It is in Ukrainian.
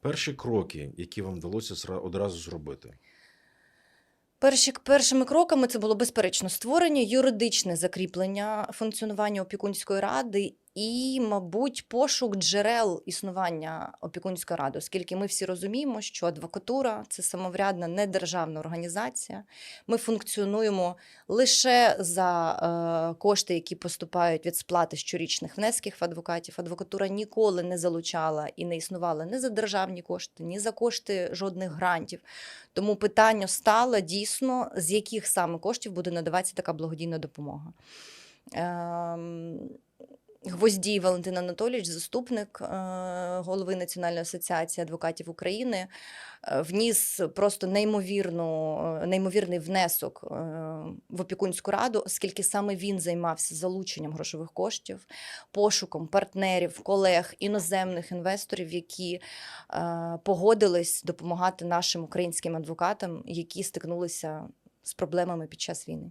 Перші кроки, які вам вдалося одразу зробити. Перші, першими кроками це було безперечно створення, юридичне закріплення функціонування опікунської ради і, мабуть, пошук джерел існування опікунської ради, оскільки ми всі розуміємо, що адвокатура це самоврядна недержавна організація. Ми функціонуємо лише за е, кошти, які поступають від сплати щорічних внесків адвокатів. Адвокатура ніколи не залучала і не існувала ні за державні кошти, ні за кошти жодних грантів. Тому питання стало дійсно, з яких саме коштів буде надаватися така благодійна допомога. Гвоздій Валентин Анатолійович, заступник е, голови Національної асоціації адвокатів України, е, вніс просто неймовірну, е, неймовірний внесок в опікунську раду, оскільки саме він займався залученням грошових коштів, пошуком партнерів, колег, іноземних інвесторів, які погодились допомагати нашим українським адвокатам, які стикнулися з проблемами під час війни.